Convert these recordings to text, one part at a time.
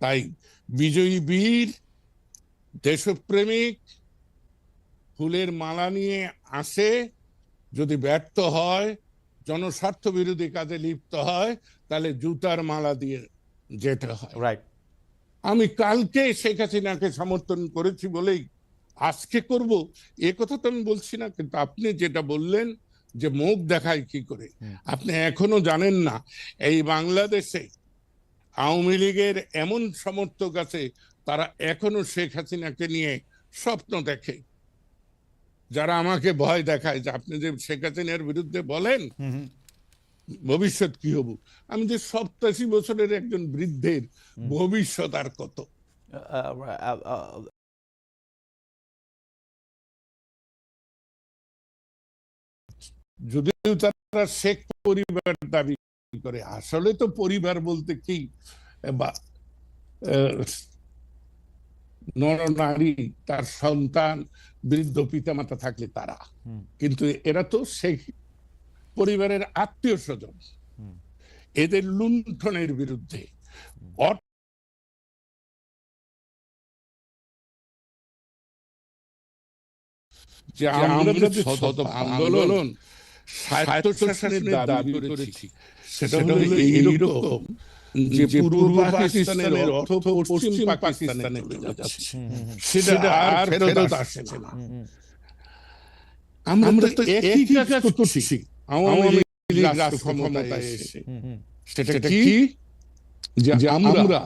তাই বিজয়ী বীর দেশপ্রেমিক ফুলের মালা নিয়ে আসে যদি ব্যর্থ হয় জনস্বার্থ বিরোধী কাজে লিপ্ত হয় তাহলে জুতার মালা দিয়ে যেতে হয়। রাইট আমি কালকে শেখ হাসিনাকে সমর্থন করেছি বলেই আজকে করব এ কথা তো আমি বলছি না কিন্তু আপনি যেটা বললেন যে মুখ দেখায় কি করে আপনি এখনও জানেন না এই বাংলাদেশে আওয়ামী লীগের এমন সমর্থক আছে তারা এখনও শেখ হাসিনাকে নিয়ে স্বপ্ন দেখে। যারা আমাকে ভয় দেখায় যে আপনি যে শেখ হাসিনার বিরুদ্ধে বলেন ভবিষ্যৎ কি হব? আমি যে সপ্তাশি বছরের একজন বৃদ্ধের ভবিষ্যৎ আর কত? যদিও তারা শেখ পরিবার দাবি করে। আসলে তো পরিবার বলতে কি বা নর নারী তার সন্তান বৃদ্ধ পিতামাতা থাকলে তারা। কিন্তু এরা তো শেখ পরিবারের আত্মীয় স্বজন এদের লুণ্ঠনের বিরুদ্ধে। যে আমরা আন্দোলন স্বায়ত্তশাসনের দাবি করেছি। সেটা হলো এইরকম যে পূর্ব পাকিস্তানের অর্থ পশ্চিম পাকিস্তানে চলে যাচ্ছে। সেটা আর ফেরত আসছে না। আমরা তো একই কাজ করছি। আওয়ামী লীগ রাষ্ট্র ক্ষমতায় এসে। সেটা কি? যে আমরা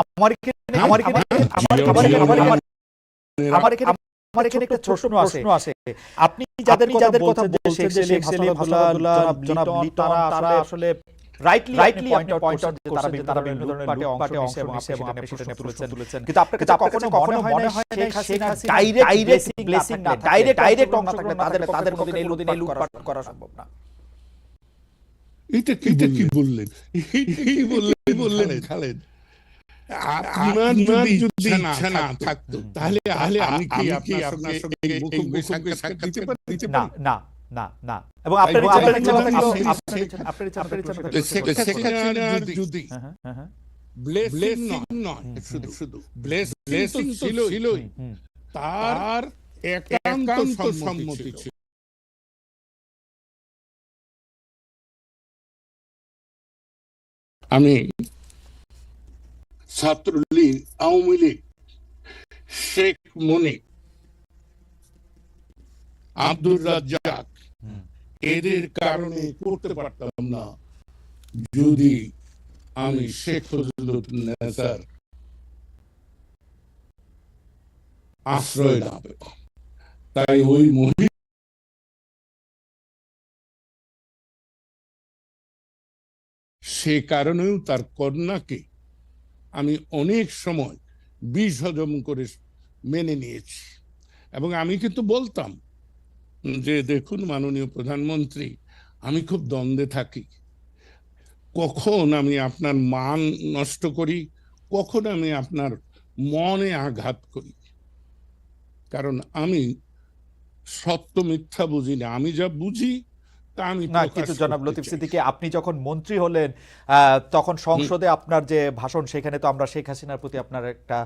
আমার এখানে আমার এখানে আমার আমার আমার আমার এখানে একটা প্রশ্ন আসে। আপনি যাদের যাদের কথা বলছেন যে শেখ সেলিম হাসানুল্লাহ জনাব লিটন তারা আসলে rightly rightly point out point out তারা তারা বিভিন্ন ধরনের পার্টি অংশ নিচ্ছে এবং আপনি সেটা নিয়ে প্রশ্ন তুলেছেন। কিন্তু আপনার কাছে কখনো কখনো মনে হয় না Sheikh Hasina direct direct blessing না ডাইরেক্ট ডাইরেক্ট অংশ থাকলে তাদের তাদের মধ্যে এই লুদিন এই লুটপাট করা সম্ভব না। এটা কি এটা কি বললেন? এটা কি বললেন? বললেন খালেদ? আপনার যদি ইচ্ছা না থাকতো তাহলে তাহলে আমি কি আপনার সঙ্গে মুখোমুখি সাক্ষাৎ দিতে পারি? না না না না। এবং আপনার আপনার আপনার যদি ব্লেসিং নয়। শুধু ব্লেসিং ছিল ছিলই। তার একান্ত সম্মতি ছিল। আমি ছাত্রলীগ আওয়ামী লীগ শেখ মনিক আব্দুর রাজ্জাক। এদের কারণে করতে পারতাম না। যদি আমি শেখ ফজলুদ্দিন আশ্রয় না পেতাম। তাই ওই মহিলা সে কারণেও তার কন্যাকে আমি অনেক সময় বিষ হজম করে মেনে নিয়েছি। এবং আমি কিন্তু বলতাম যে, দেখুন মাননীয় প্রধানমন্ত্রী, আমি খুব দ্বন্দ্বে থাকি। কখন আমি আপনার মান নষ্ট করি? কখন আমি আপনার মনে আঘাত করি? কারণ আমি সত্য মিথ্যা বুঝি না। আমি যা বুঝি না কিন্তু জনাব লতিফ। সিদ্দিকী আপনি যখন মন্ত্রী হলেন তখন সংসদে আপনার যে ভাষণ সেখানে তো আমরা শেখ হাসিনার প্রতি আপনার একটা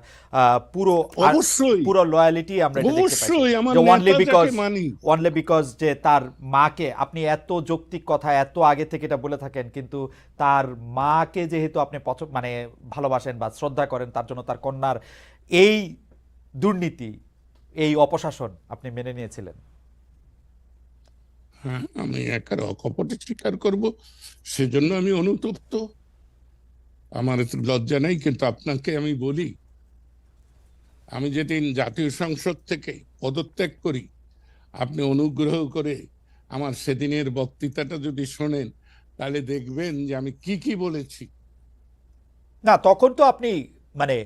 পুরো অবশ্যই। পুরো লয়ালিটি আমরা এটা দেখতে পাই অবশ্যই মানি। অনলি বিকজ যে তার মাকে আপনি এত যৌক্তিক কথা এত আগে থেকে এটা বলে থাকেন কিন্তু তার মাকে যেহেতু আপনি মানে ভালোবাসেন বা শ্রদ্ধা করেন তার জন্য তার কন্যার এই দুর্নীতি এই অপশাসন আপনি মেনে নিয়েছিলেন। হ্যাঁ আমি একার অকপটে স্বীকার করব সেজন্য আমি অনুতপ্ত। আমার লজ্জা নেই কিন্তু আপনাকে আমি বলি আমি যেদিন জাতীয় সংসদ থেকে পদত্যাগ করি আপনি অনুগ্রহ করে আমার সেদিনের বক্তৃতাটা যদি শোনেন তাহলে দেখবেন যে আমি কি কি বলেছি। না তখন তো আপনি মানে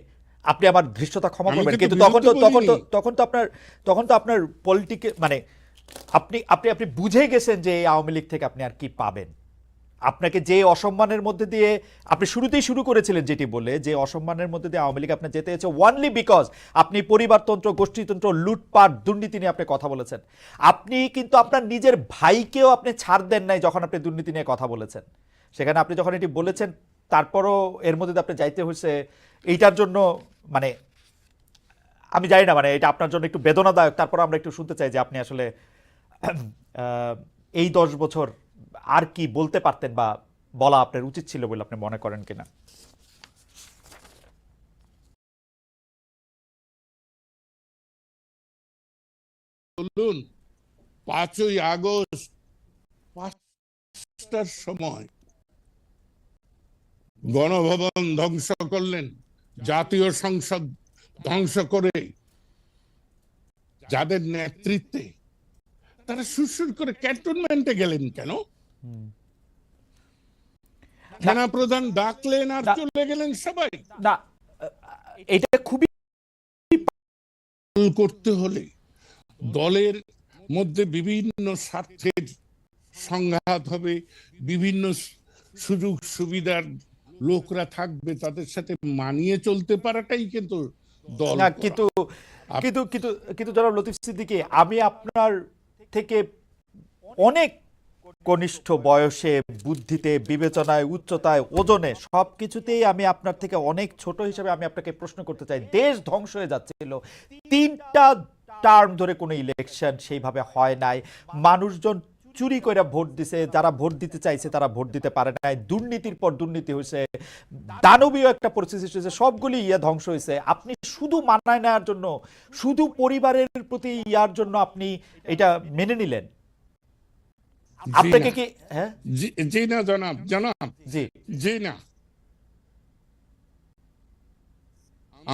আপনি আমার ধৃষ্টতা ক্ষমা করবেন কিন্তু তখন তো তখন তো তখন তো আপনার তখন তো আপনার পলিটিকে মানে আপনি আপনি আপনি বুঝে গেছেন যে এই আওয়ামী লীগ থেকে আপনি আর কি পাবেন। আপনাকে যে অসম্মানের মধ্যে দিয়ে, আপনি শুরুতেই শুরু করেছিলেন যেটি বলে যে অসম্মানের মধ্যে দিয়ে আওয়ামী লীগ আপনার যেতে হয়েছে ওয়ানলি বিকজ আপনি পরিবারতন্ত্র, গোষ্ঠীতন্ত্র, লুটপাট, দুর্নীতি নিয়ে আপনি কথা বলেছেন। আপনি কিন্তু আপনার নিজের ভাইকেও আপনি ছাড় দেন নাই যখন আপনি দুর্নীতি নিয়ে কথা বলেছেন। সেখানে আপনি যখন এটি বলেছেন, তারপরও এর মধ্যে আপনি যাইতে হয়েছে, এইটার জন্য মানে আমি জানি না মানে এটা আপনার জন্য একটু বেদনাদায়ক তারপর আমরা একটু শুনতে চাই যে আপনি আসলে এই দশ বছর আর কি বলতে পারতেন বা বলা আপনার উচিত ছিল বলে আপনি মনে করেন কিনা? বলুন, পাঁচই আগস্ট, পাঁচটার সময় গণভবন ধ্বংস করলেন, জাতীয় সংসদ ধ্বংস করে যাদের নেতৃত্বে তারা সুরসুর করে ক্যান্টনমেন্টে গেলেন কেন? থানা প্রধান ডাকলেন আর চলে গেলেন সবাই। না এটা খুবই করতে হলে দলের মধ্যে বিভিন্ন স্বার্থের সংঘাত হবে বিভিন্ন সুযোগ সুবিধার লোকরা থাকবে তাদের সাথে মানিয়ে চলতে পারাটাই কিন্তু দল। কিন্তু কিন্তু কিন্তু কিন্তু জনাব লতিফ সিদ্দিকী আমি আপনার থেকে অনেক কনিষ্ঠ বয়সে বুদ্ধিতে, বিবেচনায়, উচ্চতায়, ওজনে সব কিছুতেই আমি আপনার থেকে অনেক ছোট হিসেবে আমি আপনাকে প্রশ্ন করতে চাই। দেশ ধ্বংস হয়ে যাচ্ছিল। তিনটা টার্ম ধরে কোনো ইলেকশন সেইভাবে হয় নাই। মানুষজন চুরি করে ভোট দিছে যারা ভোট দিতে চাইছে তারা ভোট দিতে পারে নাই। দুর্নীতির পর দুর্নীতি হয়েছে দানবীয় একটা পরিস্থিতি হয়েছে সবগুলি ইয়ে ধ্বংস হয়েছে আপনি শুধু মানায় নেওয়ার জন্য শুধু পরিবারের প্রতি ইয়ার জন্য আপনি এটা মেনে নিলেন। আপনাকে কি হ্যাঁ? জি না জনাব জনাব। জি। জি না।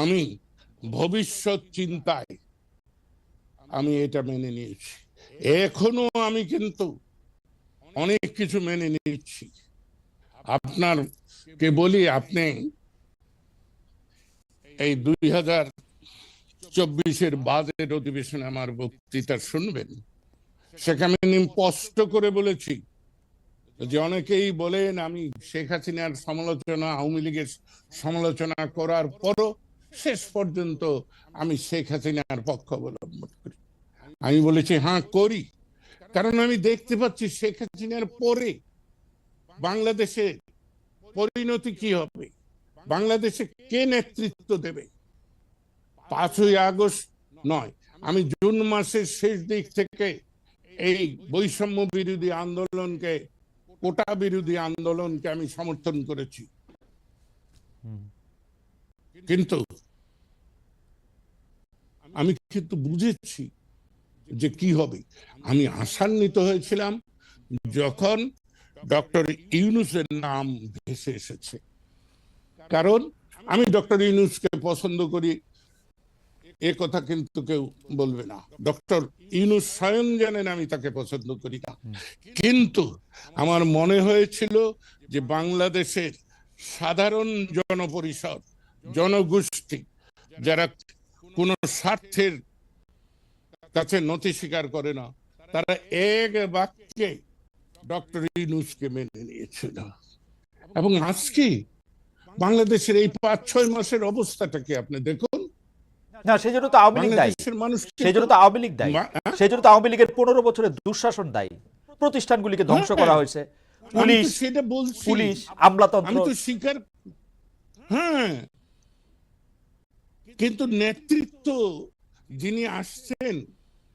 আমি ভবিষ্যৎ চিন্তায় আমি এটা মেনে নিয়েছি। এখনও আমি কিন্তু অনেক কিছু মেনে নিচ্ছি। আপনার কে বলি, আপনি এই দুই হাজার চব্বিশের বাজেট অধিবেশনে আমার বক্তৃতা শুনবেন। সেখানে আমি স্পষ্ট করে বলেছি যে অনেকেই বলেন, আমি শেখ হাসিনার সমালোচনা, আওয়ামী লীগের সমালোচনা করার পরও শেষ পর্যন্ত আমি শেখ হাসিনার পক্ষ অবলম্বন করি। আমি বলেছি হ্যাঁ করি। কারণ আমি দেখতে পাচ্ছি শেখ হাসিনার পরে বাংলাদেশে পরিণতি কি হবে? বাংলাদেশে কে নেতৃত্ব দেবে? পাঁচই আগস্ট নয়। আমি জুন মাসের শেষ দিক থেকে এই বৈষম্য বিরোধী আন্দোলনকে কোটা বিরোধী আন্দোলনকে আমি সমর্থন করেছি। কিন্তু আমি কিন্তু বুঝেছি যে কি হবে? আমি আশান্বিত হয়েছিলাম যখন ডক্টর ইউনুসের নাম ভেসে এসেছে। কারণ আমি ডক্টর ইউনুসকে পছন্দ করি, এ কথা কিন্তু কেউ বলবে না। ডক্টর ইউনুস স্বয়ং জানেন আমি তাকে পছন্দ করি না। কিন্তু আমার মনে হয়েছিল যে বাংলাদেশের সাধারণ জনপরিষদ, জনগোষ্ঠী, যারা কোনো স্বার্থের কাছে নথি স্বীকার করে না। তারা এক বাক্যে ডক্টর ইউনুসকে মেনে নিয়েছিল। এবং আজকে বাংলাদেশের এই পাঁচ ছয় মাসের অবস্থাটাকে আপনি দেখুন? না সেই জন্য তো আওয়ামী লীগ দায়ী। বাংলাদেশের মানুষ সেই জন্য তো আওয়ামী লীগ দায়ী? সেই জন্য তো আওয়ামী লীগের পনেরো বছরের দুঃশাসন দায়ী। প্রতিষ্ঠানগুলিকে ধ্বংস হ্যাঁ। করা হয়েছে। পুলিশ সেটা বলছি। পুলিশ আমি তো স্বীকার হ্যাঁ। কিন্তু নেতৃত্ব যিনি আসছেন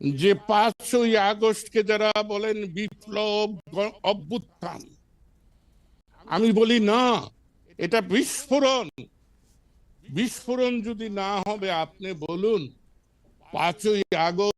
যে পাঁচই আগস্টকে যারা বলেন বিপ্লব অভ্যুত্থান, আমি বলি না, এটা বিস্ফোরণ। বিস্ফোরণ যদি না হবে, আপনি বলুন, পাঁচই আগস্ট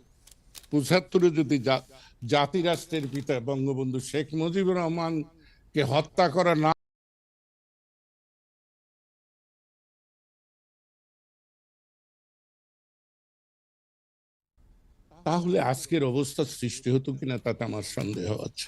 পঁচাত্তরে যদি জাতিরাষ্ট্রের পিতা বঙ্গবন্ধু শেখ মুজিবুর রহমানকে হত্যা করা না তাহলে আজকের অবস্থা সৃষ্টি হতো কিনা তাতে আমার সন্দেহ আছে।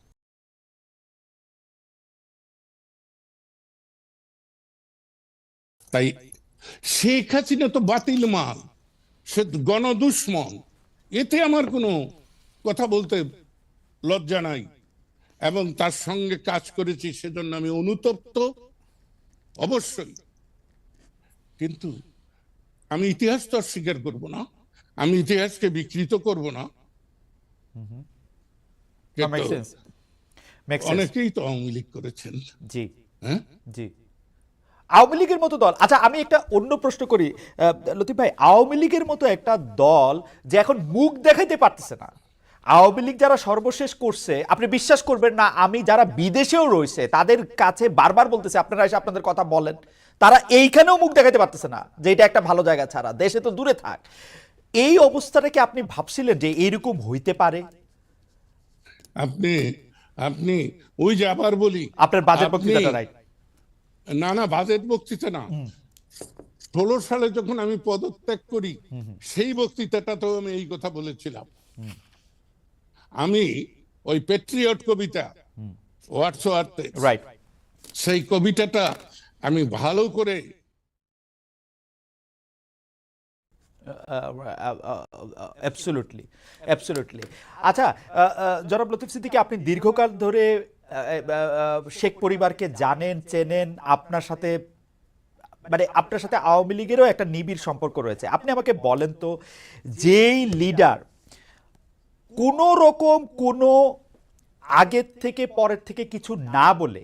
তাই শেখ হাসিনা তো বাতিল মাল সে গণদুশ্মন। এতে আমার কোনো কথা বলতে লজ্জা নাই। এবং তার সঙ্গে কাজ করেছি সেজন্য আমি অনুতপ্ত। অবশ্যই। কিন্তু আমি ইতিহাস তো আর স্বীকার করব না। আমি ইতিহাসকে বিকৃত করব না. অনেকেই তো আওয়ামী লীগ করেছেন। জি। হ্যাঁ? জি। আওয়ামী লীগের মতো দল। আচ্ছা আমি একটা অন্য প্রশ্ন করি। লতিফ ভাই আওয়ামী লীগের মতো একটা দল যে এখন মুখ দেখাইতে পারতেছে না। আওয়ামী লীগ যারা সর্বশেষ করছে আপনি বিশ্বাস করবেন না আমি যারা বিদেশেও রয়েছে তাদের কাছে বারবার বলতেছে আপনারা এসে আপনাদের কথা বলেন। তারা এইখানেও মুখ দেখাইতে পারতেছে না যে এটা একটা ভালো জায়গা ছাড়া দেশে তো দূরে থাক। এই অবস্থাটা কি আপনি ভাবছিলেন যে এইরকম হইতে পারে? আপনি আপনি ওই যে আবার বলি আপনার বাজেট আপনি- বক্তৃতাটা রাইট। না না বাজেট বক্তৃতা না। ষোলো সালে যখন আমি পদত্যাগ করি সেই বক্তৃতাটাতেও আমি এই কথা বলেছিলাম। আমি ওই পেট্রিয়ট কবিতা রাইট সেই কবিতাটা আমি ভালো করে অ্যাবসলুটলি অ্যাবসলুটলি আচ্ছা জনাব লতিফ সিদ্দিকী আপনি দীর্ঘকাল ধরে শেখ পরিবারকে জানেন, চেনেন, আপনার সাথে মানে আপনার সাথে আওয়ামী লীগেরও একটা নিবিড় সম্পর্ক রয়েছে। আপনি আমাকে বলেন তো, যেই লিডার কোনো রকম কোনো আগের থেকে পরের থেকে কিছু না বলে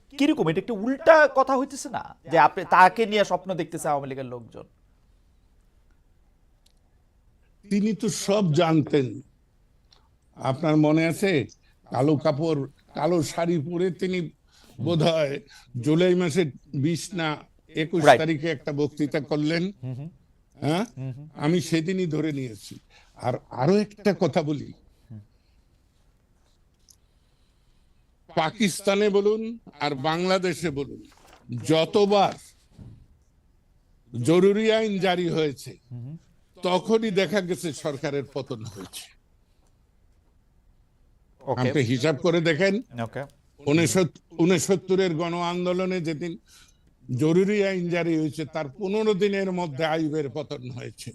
কীরকম? এটা একটু উল্টা কথা হইতেছে না? যে আপনি তাকে নিয়ে স্বপ্ন দেখতেছে আওয়ামী লীগের লোকজন। তিনি তো সব জানতেন। আপনার মনে আছে? কালো কাপড় কালো শাড়ি পরে তিনি বোধহয় জুলাই মাসের বিশ না একুশ তারিখে একটা বক্তৃতা করলেন। হ্যাঁ? আমি সেদিনই ধরে নিয়েছি। আর আরও একটা কথা বলি। পাকিস্তানে বলুন আর বাংলাদেশে বলুন যতবার জরুরি আইন জারি হয়েছে তখনই দেখা গেছে সরকারের পতন হয়েছে। আপনি হিসাব করে দেখেন উনসত্তরের গণ আন্দোলনে যেদিন জরুরি আইন জারি হয়েছে তার পনেরো দিনের মধ্যে আইবের পতন হয়েছে।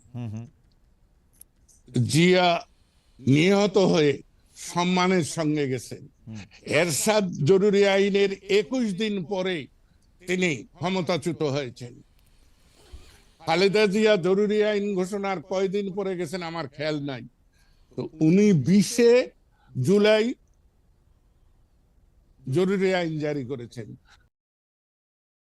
জিয়া নিহত হয়ে সম্মানের সঙ্গে গেছেন। এরশাদ জরুরি আইনের একুশ দিন পরে তিনি ক্ষমতাচ্যুত হয়েছেন। খালেদা জিয়া জরুরি আইন ঘোষণার কয়দিন পরে গেছেন আমার খেয়াল নাই। তো উনি বিশে জুলাই জরুরি আইন জারি করেছেন।